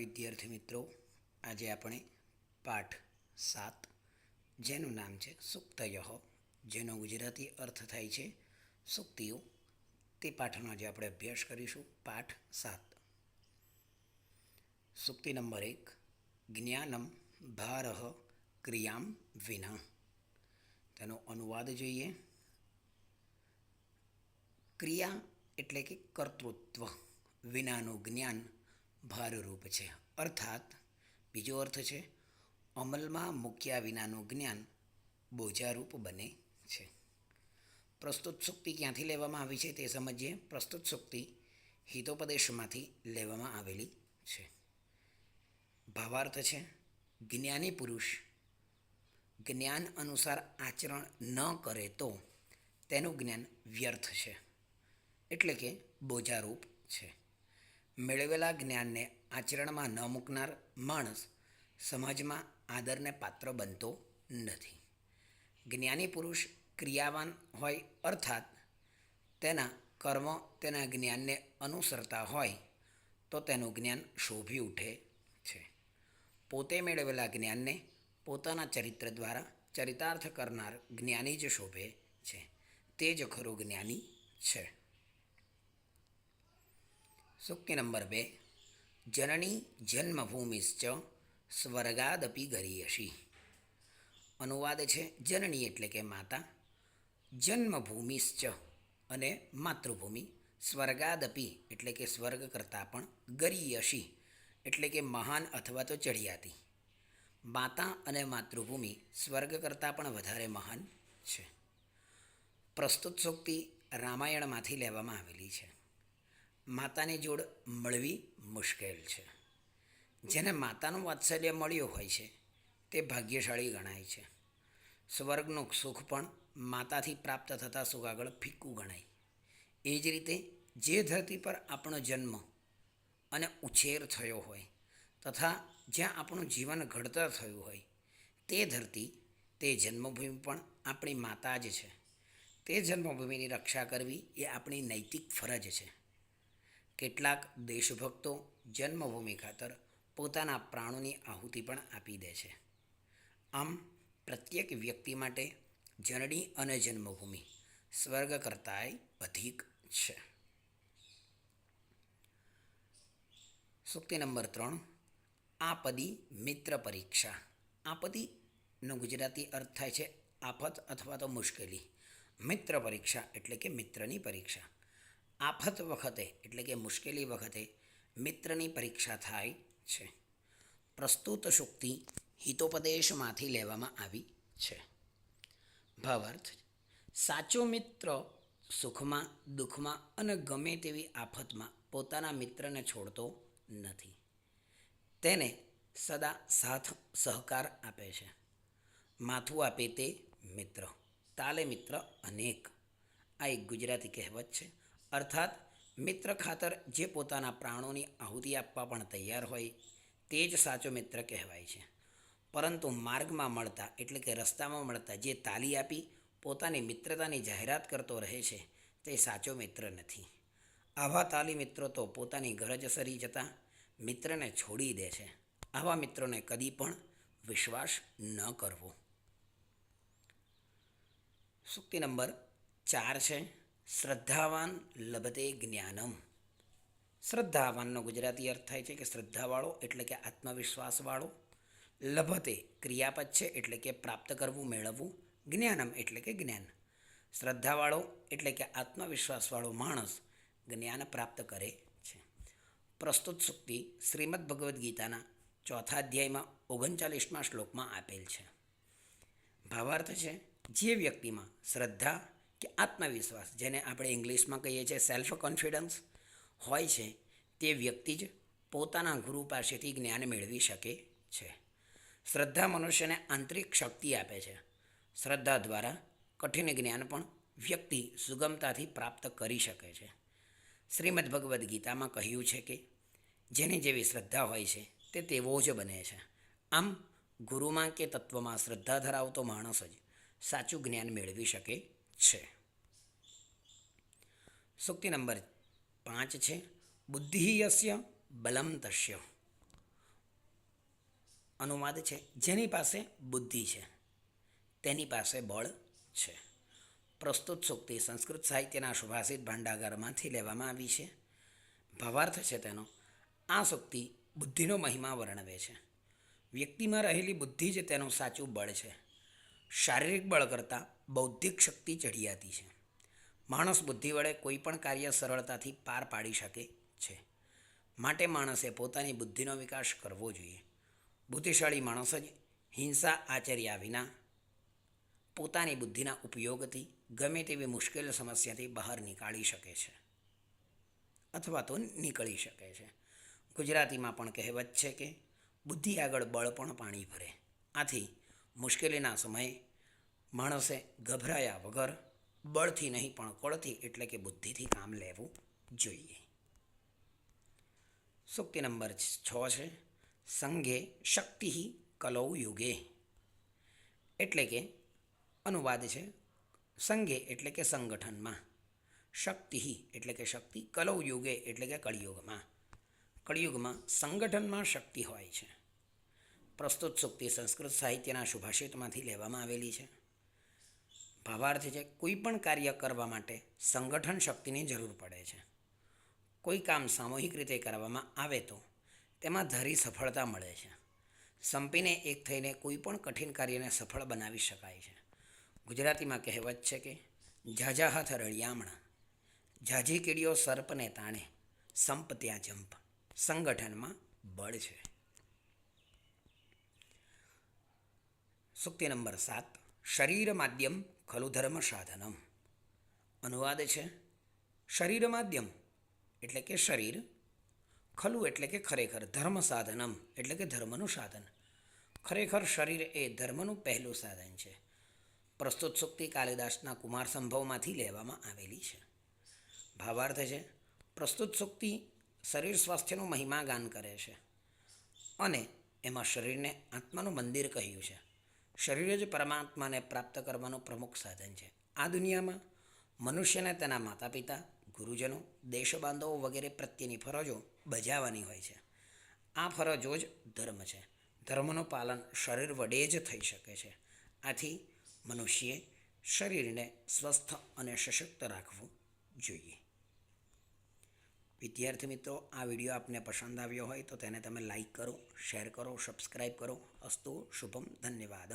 વિદ્યાર્થી મિત્રો, આજે આપણે પાઠ સાત, જેનું નામ છે સુક્તયઃ, જેનો ગુજરાતી અર્થ થાય છે સુક્તિઓ. તે પાઠનો આજે આપણે અભ્યાસ કરીશું, પાઠ સાત. સુક્તિ નંબર એક, જ્ઞાનમ ભારહ ક્રિયામ વિના. તેનો અનુવાદ જોઈએ. ક્રિયા એટલે કે કર્તૃત્વ, વિનાનું જ્ઞાન ભારરૂપ છે. અર્થાત, બીજો અર્થ છે, અમલમાં મૂક્યા વિનાનું જ્ઞાન બોજારૂપ બને છે. પ્રસ્તુત સુક્તિ ક્યાંથી લેવામાં આવી છે તે સમજીએ. પ્રસ્તુત સુક્તિ હિતોપદેશમાંથી લેવામાં આવેલી છે. ભાવાર્થ છે, જ્ઞાની પુરુષ જ્ઞાન અનુસાર આચરણ ન કરે તો તેનું જ્ઞાન વ્યર્થ છે. એટલે કે બોજારૂપ છે. મેળવેલા જ્ઞાનને આચરણમાં ન મૂકનાર માણસ સમાજમાં આદરને પાત્ર બનતો નથી. જ્ઞાની પુરુષ ક્રિયાવાન હોય અર્થાત તેના કર્મ તેના જ્ઞાનને અનુસરતા હોય તો તેનું જ્ઞાન શોભી ઉઠે છે. પોતે મેળવેલા જ્ઞાનને પોતાના ચરિત્ર દ્વારા ચરિતાર્થ કરનાર જ્ઞાની જ શોભે છે. તે જ ખરું જ્ઞાની છે. સુક્તિ નંબર બે જનની જન્મભૂમિશ્ચ સ્વર્ગાદપી ગરીયસી અનુવાદ છે જનની એટલે કે માતા જન્મભૂમિશ્ચ અને માતૃભૂમિ સ્વર્ગાદપી એટલે કે સ્વર્ગ કરતાં પણ ગરીયસી એટલે કે મહાન અથવા તો ચઢિયાતી માતા અને માતૃભૂમિ સ્વર્ગ કરતાં પણ વધારે મહાન છે પ્રસ્તુત સૂક્તિ રામાયણમાંથી લેવામાં આવેલી છે માતાની જોડ મળવી મુશ્કેલ છે. જેને માતાનું વાત્સલ્ય મળ્યું હોય છે, તે ભાગ્યશાળી ગણાય છે. સ્વર્ગનું સુખ પણ માતાથી પ્રાપ્ત થતા સુખ આગળ ફિક્કું ગણાય. એ જ રીતે જે ધરતી પર આપણો જન્મ અને ઉછેર થયો હોય તથા જ્યાં આપણું જીવન ઘડતર થયું હોય, તે ધરતી, તે જન્મભૂમિ પણ આપણી માતા જ છે. તે જન્મભૂમિની રક્ષા કરવી એ આપણી નૈતિક ફરજ છે. કેટલાક દેશભક્તો જન્મભૂમિ ખાતર પોતાના પ્રાણોની આહુતિ પણ આપી દે છે. આમ, પ્રત્યેક વ્યક્તિ માટે જનની અને જન્મભૂમિ સ્વર્ગ કરતાંય અધિક છે. સૂક્તિ નંબર ત્રણ, આપદી મિત્ર પરીક્ષા. આપદીનો ગુજરાતી અર્થ થાય છે આફત અથવા તો મુશ્કેલી. મિત્ર પરીક્ષા એટલે કે મિત્રની પરીક્ષા. આફત વખતે, એટલે કે મુશ્કેલી વખતે, મિત્રની પરીક્ષા થાય છે. પ્રસ્તુત શુક્તિ હિતોપદેશમાંથી લેવામાં આવી છે. ભાવાર્થ, સાચો મિત્ર સુખમાં, દુઃખમાં અને ગમે તેવી આફતમાં પોતાના મિત્રને છોડતો નથી. તેને સદા સાથ સહકાર આપે છે. માથું આપે તે મિત્ર. તાલે મિત્ર અનેક. આ એક ગુજરાતી કહેવત છે. અર્થાત મિત્ર ખાતર જે પોતાના પ્રાણોની આહુતિ આપવા પણ તૈયાર હોય તે જ સાચો મિત્ર કહેવાય છે. પરંતુ માર્ગમાં મળતા એટલે કે રસ્તામાં મળતા જે તાલી આપી પોતાની મિત્રતાની જાહેરાત કરતો રહે છે તે સાચો મિત્ર નથી. આવા તાલી મિત્રો તો પોતાની ગરજ સરી જતાં મિત્રને છોડી દે છે. આવા મિત્રોને કદી પણ વિશ્વાસ ન કરવો. સુક્તિ નંબર ચાર છે શ્રદ્ધાવાન લભતે જ્ઞાનમ. શ્રદ્ધાવાનનો ગુજરાતી અર્થ થાય છે કે શ્રદ્ધાવાળો એટલે કે આત્મવિશ્વાસવાળો. લભતે ક્રિયાપદ છે એટલે કે પ્રાપ્ત કરવું, મેળવવું. જ્ઞાનમ એટલે કે જ્ઞાન. શ્રદ્ધાવાળો એટલે કે આત્મવિશ્વાસવાળો માણસ જ્ઞાન પ્રાપ્ત કરે છે. પ્રસ્તુત સુક્તિ શ્રીમદ ભગવદ્ ગીતાના ચોથા અધ્યાયમાં ઓગણચાલીસમાં શ્લોકમાં આપેલ છે. ભાવાર્થ છે, જે વ્યક્તિમાં શ્રદ્ધા કે આત્મવિશ્વાસ, જેને આપણે ઇંગ્લિશમાં કહીએ છીએ સેલ્ફ કોન્ફિડન્સ હોય છે, તે વ્યક્તિ જ પોતાના ગુરુ પાસેથી જ્ઞાન મેળવી શકે છે. શ્રદ્ધા મનુષ્યને આંતરિક શક્તિ આપે છે. શ્રદ્ધા દ્વારા કઠિન જ્ઞાન પણ વ્યક્તિ સુગમતાથી પ્રાપ્ત કરી શકે છે. શ્રીમદ ભગવદ્ ગીતામાં કહ્યું છે કે, જેની જેવી શ્રદ્ધા હોય છે, તે તેવો જ બને છે. આમ, ગુરુમાં કે તત્વમાં શ્રદ્ધા ધરાવતો માણસ જ સાચું જ્ઞાન મેળવી શકે છે. સૂક્તિ નંબર પાંચ છે. બુદ્ધિ યસ્ય બલમ તસ્ય. અનુવાદ છે. જેની પાસે બુદ્ધિ છે. તેની પાસે બળ છે. પ્રસ્તુત સૂક્તિ સંસ્કૃત સાહિત્યના સુભાષિત ભાંડાગારમાંથી લેવામાં આવી છે. ભાવાર્થ છે તેનો, આ સૂક્તિ બુદ્ધિનો મહિમા વર્ણવે છે. વ્યક્તિમાં રહેલી બુદ્ધિ જ તેનું સાચું બળ છે. શારીરિક બળ કરતાં બૌદ્ધિક શક્તિ ચઢિયાતી છે. માણસ બુદ્ધિ વડે કોઈ પણ કાર્ય સરળતાથી પાર પાડી શકે છે. માટે માણસે પોતાની બુદ્ધિનો વિકાસ કરવો જોઈએ. બુદ્ધિશાળી માણસ જ હિંસા આચર્યા વિના પોતાની બુદ્ધિના ઉપયોગથી ગમે તેવી મુશ્કેલ સમસ્યાથી બહાર નીકાળી શકે છે. અથવા તો નીકળી શકે છે. ગુજરાતીમાં પણ કહેવત છે કે, બુદ્ધિ આગળ બળ પણ પાણી ભરે. આથી મુશ્કેલીના સમયે માણસે ગભરાયા વગર બળથી નહીં, પણ કળથી એટલે કે બુદ્ધિથી કામ લેવું જોઈએ. સૂક્તિ નંબર છ છે સંઘે શક્તિ કલૌ યુગે. એટલે કે અનુવાદ છે સંઘે એટલે કે સંગઠનમાં. શક્તિ એટલે કે શક્તિ કલૌ યુગે એટલે કે કળિયુગમાં. કળિયુગમાં સંગઠનમાં શક્તિ હોય છે. પ્રસ્તુત સૂક્તિ સંસ્કૃત સાહિત્યના સુભાષિતમાંથી લેવામાં આવેલી છે. ભાવાર્થ છે કોઈ પણ કાર્ય કરવા માટે સંગઠન શક્તિની જરૂર પડે છે. કોઈ કામ સામૂહિક રીતે કરવામાં આવે તો તેમાં ધારી સફળતા મળે છે. સંપીને એક થઈને કોઈ પણ કઠિન કાર્યને સફળ બનાવી શકાય છે. ગુજરાતીમાં કહેવત છે કે ઝાઝા હાથ રળિયામણા ઝાઝી કીડીઓ સર્પને તાણે, સંપ ત્યાં જંપ. સંગઠનમાં બળ છે. સૂક્તિ નંબર સાત, શરીર માધ્યમ ખલુ ધર્મ સાધનમ અનુવાદ છે શરીર માધ્યમ એટલે કે શરીર ખલુ એટલે કે ખરેખર ધર્મ સાધનમ એટલે કે ધર્મનું સાધન ખરેખર શરીર એ ધર્મનું પહેલું સાધન છે પ્રસ્તુત સુક્તિ કાલિદાસના કુમાર સંભવમાંથી લેવામાં આવેલી છે ભાવાર્થ છે પ્રસ્તુત સુક્તિ શરીર સ્વાસ્થ્યનું મહિમા ગાન કરે છે અને એમાં શરીરને આત્માનું મંદિર કહ્યું છે શરીર જ પરમાત્માને પ્રાપ્ત કરવાનું પ્રમુખ સાધન છે. આ દુનિયામાં મનુષ્યને તેના માતા પિતા ગુરુજનો, દેશબાંધવો વગેરે પ્રત્યેની ફરજો બજાવવાની હોય છે. આ ફરજો જ ધર્મ છે. ધર્મનું પાલન શરીર વડે જ થઈ શકે છે. આથી મનુષ્યએ શરીરને સ્વસ્થ અને સશક્ત રાખવું જોઈએ. વિદ્યાર્થી મિત્રો, આ વીડિયો આપને પસંદ આવ્યો હોય તો તેને તમે લાઈક કરો શેર કરો સબસ્ક્રાઈબ કરો. અસ્તુ, શુભમ, ધન્યવાદ.